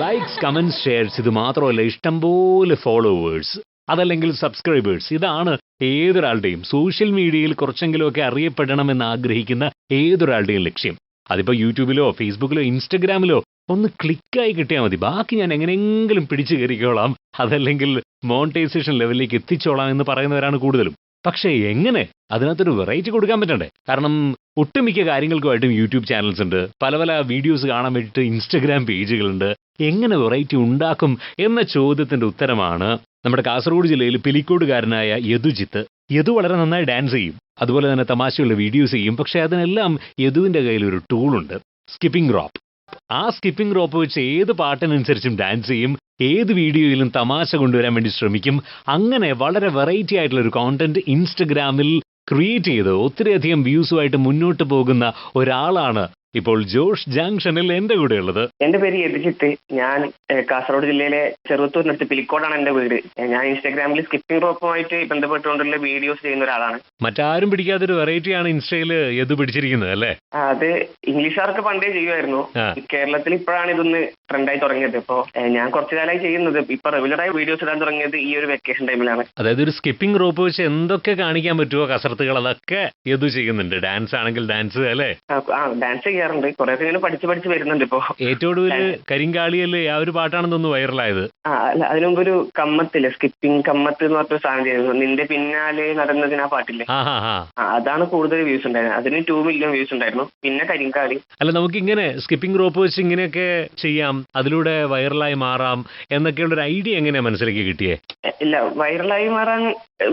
Likes comments shares ഇത് മാത്രമല്ല ഇഷ്ടംപോലെ ഫോളോവേഴ്സ് അതല്ലെങ്കിൽ സബ്സ്ക്രൈബേഴ്സ് ഇതാണ് ഏതൊരാളുടെയും സോഷ്യൽ മീഡിയയിൽ കുറച്ചെങ്കിലുമൊക്കെ അറിയപ്പെടണമെന്ന് ആഗ്രഹിക്കുന്ന ഏതൊരാളുടെയും ലക്ഷ്യം. അതിപ്പോ യൂട്യൂബിലോ ഫേസ്ബുക്കിലോ ഇൻസ്റ്റഗ്രാമിലോ ഒന്ന് ക്ലിക്കായി കിട്ടിയാൽ മതി. ബാക്കി ഞാൻ എങ്ങനെയെങ്കിലും പിടിച്ചു കയറിക്കോളാം. അതല്ലെങ്കിൽ മോണിറ്റൈസേഷൻ ലെവലിലേക്ക് എത്തിച്ചോളാം എന്ന് പറയുന്നവരാണ് കൂടുതലും. പക്ഷേ എങ്ങനെ? അതിനകത്തൊരു വെറൈറ്റി കൊടുക്കാൻ പറ്റണ്ടേ? കാരണം ഒട്ടുമിക്ക കാര്യങ്ങൾക്കുമായിട്ടും യൂട്യൂബ് ചാനൽസ് ഉണ്ട്. പല പല വീഡിയോസ് കാണാൻ വേണ്ടിയിട്ട് ഇൻസ്റ്റഗ്രാം പേജുകളുണ്ട് എങ്ങനെ വെറൈറ്റി ഉണ്ടാക്കും എന്ന ചോദ്യത്തിന്റെ ഉത്തരമാണ് നമ്മുടെ കാസർഗോഡ് ജില്ലയിൽ പിലിക്കോടുകാരനായ യദുജിത്ത്. യദു വളരെ നന്നായി ഡാൻസ് ചെയ്യും. അതുപോലെ തന്നെ തമാശയുള്ള വീഡിയോസ് ചെയ്യും. പക്ഷേ അതിനെല്ലാം യദുവിന്റെ കയ്യിൽ ഒരു ടൂളുണ്ട് സ്കിപ്പിംഗ് റോപ്പ് ആ സ്കിപ്പിംഗ് റോപ്പ് വെച്ച് ഏത് പാട്ടിനനുസരിച്ചും ഡാൻസ് ചെയ്യും. ഏത് വീഡിയോയിലും തമാശ കൊണ്ടുവരാൻ വേണ്ടി ശ്രമിക്കും. അങ്ങനെ വളരെ വെറൈറ്റി ആയിട്ടുള്ള ഒരു കോണ്ടന്റ് ഇൻസ്റ്റഗ്രാമിൽ ക്രിയേറ്റ് ചെയ്ത് ഒത്തിരിയധികം വ്യൂസുമായിട്ട് മുന്നോട്ട് പോകുന്ന ഒരാളാണ് ഇപ്പോൾ ജോഷ് ജംഗ്ഷനിൽ എന്റെ കൂടെ ഉള്ളത് എന്റെ പേര് യതിജിത്ത് ഞാൻ കാസർഗോഡ് ജില്ലയിലെ ചെറുത്തൂരിനടുത്ത് പിലിക്കോടാണ് എന്റെ വീട്. ഞാൻ ഇൻസ്റ്റാഗ്രാമിൽ സ്കിപ്പിംഗ് റോപ്പുമായിട്ട് ബന്ധപ്പെട്ടുകൊണ്ടുള്ള വീഡിയോസ് ചെയ്യുന്ന ഒരാളാണ്. മറ്റാരും പിടിക്കാത്തൊരു വെറൈറ്റിയാണ് ഇൻസ്റ്റയിൽ യദു പിടിച്ചിരിക്കുന്നത് അല്ലേ? അത് ഇംഗ്ലീഷുകാർക്ക് പണ്ടേ ചെയ്യുമായിരുന്നു. കേരളത്തിൽ ഇപ്പോഴാണ് ഇതൊന്ന് ട്രെൻഡായി തുടങ്ങിയത്. ഇപ്പോ ഞാൻ കുറച്ചു കാലമായി ചെയ്യുന്നത്. ഇപ്പൊ റെഗുലറായി വീഡിയോസ് ഇടാൻ തുടങ്ങിയത് ഈ ഒരു വെക്കേഷൻ ടൈമിലാണ് അതായത് ഒരു സ്കിപ്പിംഗ് റോപ്പ് വെച്ച് എന്തൊക്കെ കാണിക്കാൻ പറ്റുമോ കസർത്തുകൾ അതൊക്കെ യദു ചെയ്യുന്നുണ്ട്. ഡാൻസ് ആണെങ്കിൽ ഡാൻസ് അല്ലേ? ആ, ഡാൻസ് ചെയ്യാറുണ്ട്. കുറെ ഇങ്ങനെ പഠിച്ച് പഠിച്ച് വരുന്നുണ്ട് ഇപ്പോ. ഏറ്റവും കൂടുതൽ കരിങ്കാളിയല്ലേ? ആ ഒരു പാട്ടാണെന്ന് തോന്നുന്നു വൈറലായത്. ആ അല്ല അതിനു മുമ്പ് ഒരു കമ്മത്തില്ലേ? സ്കിപ്പിംഗ് കമ്മത്ത് എന്ന് പറഞ്ഞ സാധനം ചെയ്തിരുന്നു. നിന്റെ പിന്നാലെ നടന്നതിന് ആ പാട്ടില്ലേ അതാണ് കൂടുതൽ വ്യൂസ് ഉണ്ടായിരുന്നത്. അതിന് ടു മില്യൺ വ്യൂസ് ഉണ്ടായിരുന്നു. പിന്നെ കരിങ്കാളി. അല്ല നമുക്ക് ഇങ്ങനെ സ്കിപ്പിംഗ് റോപ്പ് വെച്ച് ഇങ്ങനെയൊക്കെ ചെയ്യാം. അതിലൂടെ വൈറലായി മാറാം എന്നൊക്കെയുള്ള ഒരു ഐഡിയ എങ്ങനെയാ മനസ്സിലേക്ക് കിട്ടിയേ? ഇല്ല വൈറലായി മാറാൻ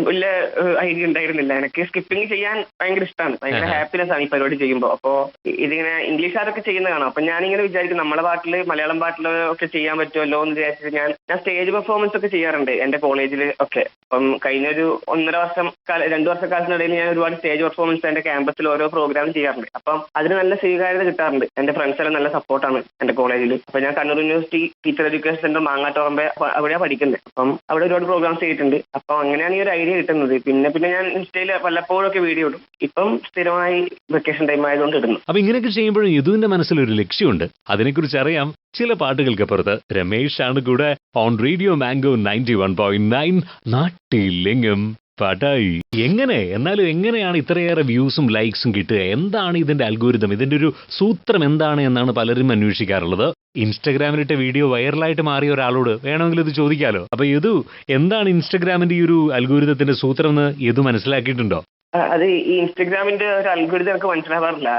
വലിയ ഐഡിയ ഉണ്ടായിരുന്നില്ല. എനിക്ക് സ്കിപ്പിംഗ് ചെയ്യാൻ ഭയങ്കര ഇഷ്ടമാണ് ഭയങ്കര. ഹാപ്പിനെസ് ആണ് ഈ പരിപാടി ചെയ്യുമ്പോൾ അപ്പോൾ ഇതിങ്ങനെ ഇംഗ്ലീഷുകാരൊക്കെ ചെയ്യുന്ന കാണാം. അപ്പൊ ഞാനിങ്ങനെ വിചാരിക്കും നമ്മുടെ പാട്ടിൽ മലയാളം പാട്ടിൽ ഒക്കെ ചെയ്യാൻ പറ്റുമല്ലോ എന്ന് വിചാരിച്ചിട്ട് ഞാൻ ഞാൻ സ്റ്റേജ് പെർഫോമൻസ് ഒക്കെ ചെയ്യാറുണ്ട് എന്റെ കോളേജിൽ ഒക്കെ. അപ്പം കഴിഞ്ഞ ഒരു ഒന്നര വർഷം രണ്ടു വർഷക്കാലത്തിനിടയിൽ ഞാൻ ഒരുപാട് സ്റ്റേജ് പെർഫോമൻസ് എന്റെ ക്യാമ്പസിൽ ഓരോ പ്രോഗ്രാം ചെയ്യാറുണ്ട്. അപ്പം അതിന് നല്ല സ്വീകാര്യത കിട്ടാറുണ്ട്. എന്റെ ഫ്രണ്ട്സ് എല്ലാം നല്ല സപ്പോർട്ടാണ് എന്റെ കോളേജിൽ അപ്പൊ ഞാൻ Kannur university teacher education centre Mangattuparamba അവിടെയാണ് പഠിക്കുന്നത് അപ്പം അവിടെ ഒരുപാട് പ്രോഗ്രാംസ് ചെയ്തിട്ടുണ്ട്. അപ്പം അങ്ങനെയാണ് ഈ ഒരു ഐഡിയ കിട്ടുന്നത്. പിന്നെ പിന്നെ ഞാൻ ഇൻസ്റ്റയിൽ വല്ലപ്പോഴൊക്കെ വീഡിയോ ഇടും. ഇപ്പം സ്ഥിരമായി വെക്കേഷൻ ടൈം ആയതുകൊണ്ട് ഇടുന്നു. അപ്പൊ ഇങ്ങനെയൊക്കെ ചെയ്യുമ്പോഴും യദുവിന്റെ മനസ്സിലൊരു ലക്ഷ്യമുണ്ട്. അതിനെക്കുറിച്ച് അറിയാം ചില പാട്ടുകൾക്കപ്പുറത്ത്. രമേഷ് ആണ് കൂടെ on Radio Mango ninety one point nine നാട്ടിലെങ്ങും പാട്ടായി എങ്ങനെ? എന്നാലും എങ്ങനെയാണ് ഇത്രയേറെ വ്യൂസും ലൈക്സും കിട്ടുക? എന്താണ് ഇതിന്റെ അൽഗോരിതം ഇതിന്റെ ഒരു സൂത്രം എന്താണ് എന്നാണ് പലരും അന്വേഷിക്കാറുള്ളത്. ഇൻസ്റ്റഗ്രാമിലിട്ട വീഡിയോ വൈറലായിട്ട് മാറിയ ഒരാളോട് വേണമെങ്കിൽ ഇത് ചോദിക്കാലോ? അപ്പൊ യദു എന്താണ് ഇൻസ്റ്റഗ്രാമിന്റെ ഈ ഒരു അൽഗോരിതത്തിന്റെ സൂത്രം എന്ന് യദു മനസ്സിലാക്കിയിട്ടുണ്ടോ? അത് ഈ ഇൻസ്റ്റഗ്രാമിന്റെ ഒരു അൽഗോരിതം എനിക്ക് മനസ്സിലാവാറില്ല.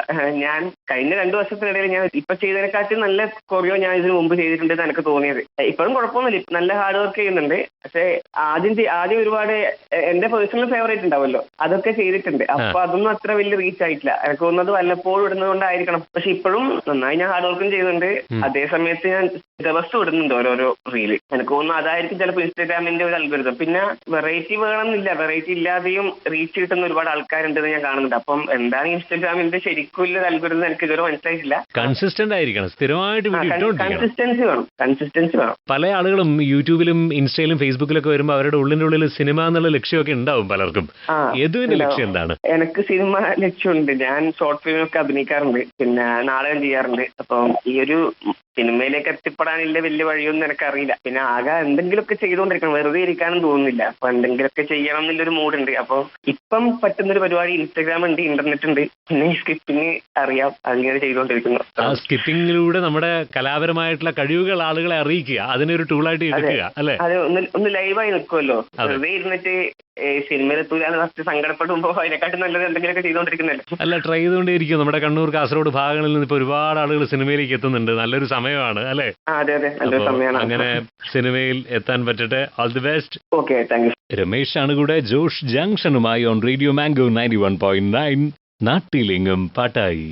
ഞാൻ കഴിഞ്ഞ രണ്ടു വർഷത്തിനിടയിൽ ഞാൻ ഇപ്പൊ ചെയ്തതിനെക്കാട്ടും നല്ല കൊറിയോ ഞാൻ ഇതിനു മുമ്പ് ചെയ്തിട്ടുണ്ടെന്ന് എനിക്ക് തോന്നിയത്. ഇപ്പോഴും കുഴപ്പമൊന്നുമില്ല. നല്ല ഹാർഡ് വർക്ക് ചെയ്യുന്നുണ്ട്. പക്ഷെ ആദ്യം ആദ്യം ഒരുപാട് എന്റെ പേഴ്സണൽ ഫേവറേറ്റ് ഉണ്ടാവുമല്ലോ. അതൊക്കെ ചെയ്തിട്ടുണ്ട്. അപ്പൊ അതൊന്നും അത്ര വലിയ റീച്ച് ആയിട്ടില്ല. എനിക്ക് തോന്നുന്നത് വല്ലപ്പോഴും ഇടുന്നത് കൊണ്ടായിരിക്കണം പക്ഷെ ഇപ്പോഴും നന്നായി ഞാൻ ഹാർഡ് വർക്കും ചെയ്യുന്നുണ്ട്. അതേ സമയത്ത് ഞാൻ ദിവസം ഇടുന്നുണ്ട് ഓരോരോ റീൽ എനിക്ക് തോന്നുന്നു അതായിരിക്കും ചിലപ്പോൾ ഇൻസ്റ്റാഗ്രാമിന്റെ ഒരു അൽഗുരുതം പിന്നെ വെറൈറ്റി വേണമെന്നില്ല. വെറൈറ്റി ഇല്ലാതെയും റീച്ച് കിട്ടുന്ന ഒരുപാട് ആൾക്കാരുണ്ടെന്ന് ഞാൻ കാണുന്നുണ്ട്. അപ്പം എന്താണ് ഇൻസ്റ്റഗ്രാമിന്റെ ശരിക്കും ഉള്ള അൽഗോരിതം എനിക്ക് ഇതുവരെ മനസ്സിലായിട്ടില്ല. കൺസിസ്റ്റന്റ് ആയിരിക്കണം. സ്ഥിരമായിട്ട് കൺസിസ്റ്റൻസി വേണം. കൺസിസ്റ്റൻസി വേണം. പല ആളുകളും യൂട്യൂബിലും ഇൻസ്റ്റയിലും ഫേസ്ബുക്കിലൊക്കെ വരുമ്പോൾ അവരുടെ ഉള്ളിന്റെ ഉള്ളിൽ സിനിമ എന്നുള്ള ലക്ഷ്യമൊക്കെ ഉണ്ടാവും പലർക്കും. യദുവിന്റെ ലക്ഷ്യം എന്താണ്? എനിക്ക് സിനിമ ലക്ഷ്യമുണ്ട് ഞാൻ ഷോർട്ട് ഫിലിമൊക്കെ അഭിനയിക്കാറുണ്ട്. പിന്നെ നാടകം ചെയ്യാറുണ്ട്. അപ്പം ഈ ഒരു സിനിമയിലേക്ക് എത്തിപ്പെടാനുള്ള വലിയ വഴിയൊന്നും എനിക്കറിയില്ല. പിന്നെ ആകെ എന്തെങ്കിലുമൊക്കെ ചെയ്തുകൊണ്ടിരിക്കണം. വെറുതെ ഇരിക്കാനും തോന്നുന്നില്ല. അപ്പൊ എന്തെങ്കിലുമൊക്കെ ചെയ്യണം എന്നുള്ളൊരു മൂഡുണ്ട്. അപ്പൊ ഇപ്പം പറ്റുന്ന ഒരു പരിപാടി ഇൻസ്റ്റാഗ്രാം ഉണ്ട് ഇന്റർനെറ്റ് ഉണ്ട്. പിന്നെ സ്കിപ്പിംഗ് അറിയാം. അങ്ങനെ ചെയ്തുകൊണ്ടിരിക്കുന്നു ആ സ്കിപ്പിങ്ങിലൂടെ നമ്മുടെ കലാപരമായിട്ടുള്ള കഴിവുകൾ ആളുകളെ അറിയിക്കുക. അതിനൊരു ടൂളായിട്ട് എടുക്കുക അല്ലെ? അത്. ഒന്ന് ഒന്ന് ലൈവായി നിൽക്കുമല്ലോ. വെറുതെ ഇരുന്നിട്ട് സിനിമയിലെത്തൂല ഫസ്റ്റ് സങ്കടപ്പെടുമ്പോ അതിനെക്കാട്ടും നല്ലത് എന്തെങ്കിലുമൊക്കെ ചെയ്തുകൊണ്ടിരിക്കുന്നല്ലോ അല്ല ട്രൈ ചെയ്തുകൊണ്ടേയിരിക്കും. നമ്മുടെ കണ്ണൂർ കാസർഗോഡ് ഭാഗങ്ങളിൽ നിന്ന് ഇപ്പൊ ഒരുപാട് ആളുകൾ സിനിമയിലേക്ക് എത്തുന്നുണ്ട്. നല്ലൊരു സമയമാണ് അല്ലെ? അതെ അതെ. നല്ലൊരു സമയമാണ്. അങ്ങനെ സിനിമയിൽ എത്താൻ പറ്റട്ടെ. All the best okay thank you Ramesh ആണ് കൂടെ Josh ജംഗ്ഷനുമായി on Radio Mango ninety one point nine നാട്ടിലെങ്ങും പാട്ടായി.